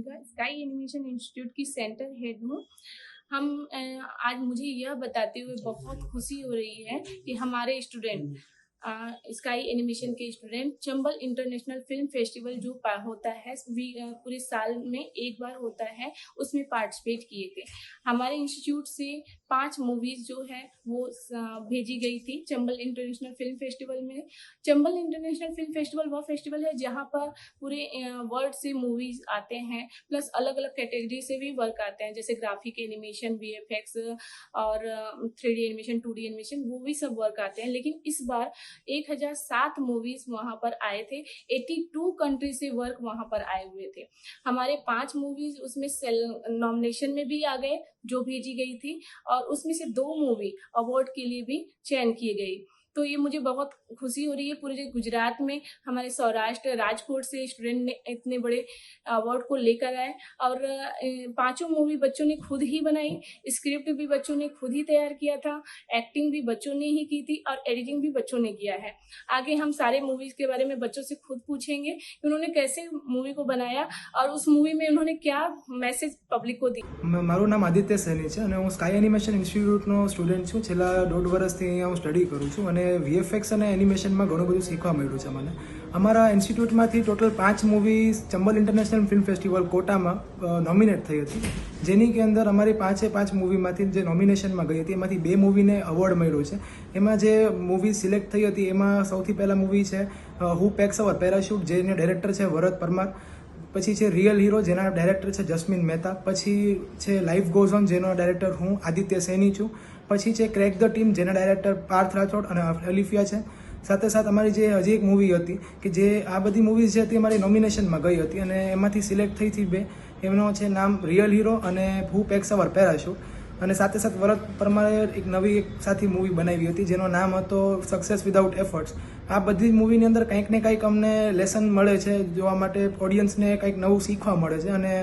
भूमिका sky animation institute की centre head हूँ हम अ, आज मुझे यह बताते हुए बहुत खुशी हो रही है कि हमारे स्टूडेंट स्काई एनिमेशन के student Chambal international film festival जो होता है पूरे साल में एक बार होता है, उसमें पार्टिसिपेट किए थे। हमारे इंस्टीट्यूट से पाँच मूवीज़ जो है, वो भेजी गई थी चंबल इंटरनेशनल फ़िल्म फेस्टिवल में। चंबल इंटरनेशनल फ़िल्म फेस्टिवल वह फेस्टिवल है जहाँ पर पूरे वर्ल्ड से मूवीज़ आते हैं प्लस अलग अलग कैटेगरी से भी वर्क आते हैं, जैसे ग्राफिक एनिमेशन वी और थ्री एनिमेशन टू एनिमेशन वो भी सब वर्क आते हैं। लेकिन इस बार एक हज़ार सात मूवीज़ वहाँ पर आए थे। एट्टी टू कंट्री से वर्क वहाँ पर आए हुए थे। हमारे पाँच मूवीज़ उसमें नॉमिनेशन में भी आ गए, जो भेजी गई थी, और उसमें से दो मूवी अवार्ड के लिए भी चयन किए गई तो ये मुझे बहुत खुशी हो रही है पूरे गुजरात में हमारे सौराष्ट्र राजकोट से स्टूडेंट ने इतने बड़े अवार्ड को लेकर आए और अ, पांचों मूवी बच्चों ने खुद ही बनाई स्क्रिप्ट भी बच्चों ने खुद ही तैयार किया था एक्टिंग भी बच्चों ने ही की थी और एडिटिंग भी बच्चों ने किया है आगे हम सारे मूवीज के बारे में बच्चों से खुद पूछेंगे कि उन्होंने कैसे मूवी को बनाया और उस मूवी में उन्होंने क्या मैसेज पब्लिक को दी મ- મારું નામ આદિત્ય સૈની છે અને હું સ્કાય એનિમેશન ઇન્સ્ટિટ્યૂટનો સ્ટુડન્ટ છું છેલ્લા દોઢ વર્ષથી અહીંયા હું સ્ટડી કરું છું અને વીએફએક્સ અને એનિમેશનમાં ઘણું બધું શીખવા મળ્યું છે મને. અમારા ઇન્સ્ટિટ્યૂટમાંથી ટોટલ પાંચ movie Chambal international film festival કોટામાં nominate થઈ હતી. જેની કે અંદર અમારી પાંચે પાંચ મૂવીમાંથી જે નોમિનેશનમાં ગઈ હતી, એમાંથી બે મૂવીને અવોર્ડ મળ્યો છે. એમાં જે મૂવી સિલેક્ટ થઈ હતી, એમાં સૌથી પહેલાં મૂવી છે હુ પેક્સ અવર પેરાશૂટ જેને ડાયરેક્ટર છે વરદ પરમાર. પછી છે રિયલ હીરો જેના ડાયરેક્ટર છે જસ્મીન મહેતા. પછી છે લાઈફ ગોઝ ઓન જેનો ડાયરેક્ટર હું, આદિત્ય સૈની છું. પછી છે ક્રેક ધ ટીમ જેના ડાયરેક્ટર પાર્થ રાઠોડ અને અલિફિયા છે. સાથે સાથે અમારી જે હજી એક મૂવી હતી, કે જે આ બધી મૂવીઝ છે તે અમારી નોમિનેશનમાં ગઈ હતી અને એમાંથી સિલેક્ટ થઈ હતી બે. એમનો છે નામ રિયલ હીરો અને હુ પેક્સ અવર પેરાશૂટ અને સાથે સાથે વરદ પરમારે એક નવી એક સાથી મૂવી બનાવી હતી, જેનો નામ હતો સક્સેસ વિધાઉટ એફર્ટ્સ આ બધી મૂવીની અંદર કંઈક ને કંઈક અમને લેસન મળે છે, જોવા માટે ઓડિયન્સને કંઈક નવું શીખવા મળે છે અને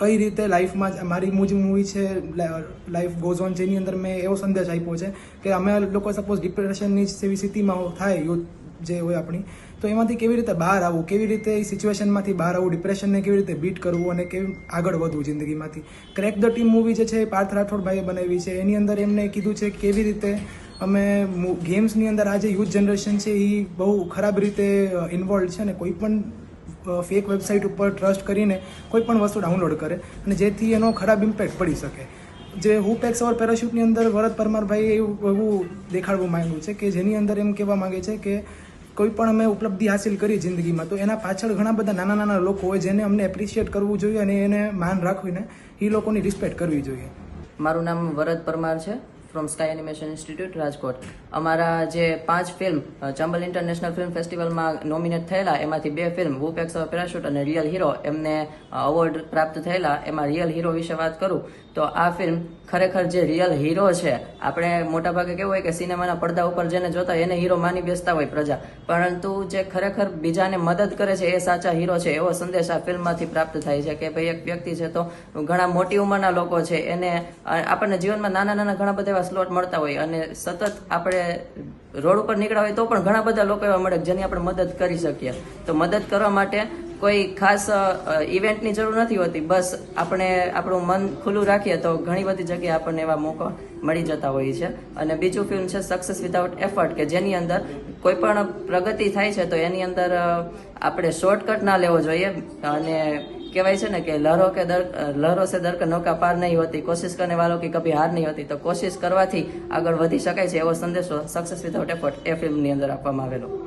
કઈ રીતે લાઈફમાં મારી મુજ મૂવી છે લાઈફ ગોઝ ઓન જેની અંદર મેં એવો સંદેશ આપ્યો છે કે અમે લોકો સપોઝ ડિપ્રેશનની જેવી સ્થિતિમાં થાય યુથ જે હોય આપણી, તો એમાંથી કેવી રીતે બહાર આવવું, કેવી રીતે એ સિચ્યુએશનમાંથી બહાર આવવું ડિપ્રેશનને કેવી રીતે બીટ કરવું અને કેવી આગળ વધવું જિંદગીમાંથી. ક્રેક ધ ટીમ મૂવી જે છે એ પાર્થ રાઠોડભાઈએ બનાવી છે, એની અંદર એમને કીધું છે કેવી રીતે અમે ગેમ્સની અંદર આજે યુથ જનરેશન છે એ બહુ ખરાબ રીતે ઇન્વોલ્વ છે અને કોઈ પણ ફેક વેબસાઇટ ઉપર ટ્રસ્ટ કરીને કોઈ પણ વસ્તુ ડાઉનલોડ કરે અને જેથી એનો ખરાબ ઇમ્પેક્ટ પડી શકે. જે હું પેક્સ ઓર પેરાશૂટની અંદર વરદ પરમારભાઈએ એવું એવું દેખાડવું માંગ્યું છે કે જેની અંદર એમ કહેવા માંગે છે કે કોઈ પણ અમે ઉપલબ્ધિ હાસિલ કરી જિંદગીમાં, તો એના પાછળ ઘણા બધા નાના નાના લોકો હોય જેને અમને એપ્રિશિએટ કરવું જોઈએ અને એને માન રાખવીને એ લોકોની રિસ્પેક્ટ કરવી જોઈએ. મારું નામ વરદ પરમાર છે. From sky animation institute Rajkot. અમારા જે પાંચ ફિલ્મ ચંબલ ઇન્ટરનેશનલ ફિલ્મ ફેસ્ટિવલમાં નોમિનેટ થયેલા, એમાંથી બે ફિલ્મ વુપેક્સ પેરાશૂટ અને રિયલ હીરો એમને અવોર્ડ પ્રાપ્ત થયેલા. એમાં રિયલ હીરો વિશે વાત કરું. તો આ ફિલ્મ ખરેખર જે રિયલ હીરો છે, આપણે મોટાભાગે કેવું હોય કે સિનેમાના પડદા ઉપર જેને જોતા એને હીરો માની બેસતા હોય પ્રજા. પરંતુ જે ખરેખર બીજાને મદદ કરે છે, એ સાચા હીરો છે, એવો સંદેશ આ ફિલ્મમાંથી પ્રાપ્ત થાય છે કે ભાઈ એક વ્યક્તિ છે તો ઘણા મોટી ઉંમરના લોકો છે, એને આપણને જીવનમાં નાના નાના ઘણા બધા એવા સ્લોટ મળતા હોય અને સતત આપણે રોડ ઉપર નીકળ્યા હોય તો પણ ઘણા બધા લોકો એવા મળે જેની આપણે મદદ કરી શકીએ. તો મદદ કરવા માટે કોઈ ખાસ ઇવેન્ટની જરૂર નથી હોતી. બસ આપણે આપણું મન ખુલ્લું રાખીએ તો ઘણી બધી જગ્યાએ આપણને એવા મોકો મળી જતા હોય છે. અને બીજું ફિલ્મ છે સક્સેસ વિધાઉટ એફર્ટ કે જેની અંદર કોઈ પણ પ્રગતિ થાય છે તો એની અંદર આપણે શોર્ટકટ ના લેવો જોઈએ. અને કહેવાય છે ને કે લહરો કે દર લહરો સે દર નૌકા પાર નહીં હોતી. કોશિશ કરને વાળો કે કભી હાર નહીં હોતી. તો કોશિશ કરવાથી આગળ વધી શકાય છે એવો સંદેશો સક્સેસ વિધાઉટ એફર્ટ એ ફિલ્મની અંદર આપવામાં આવેલો.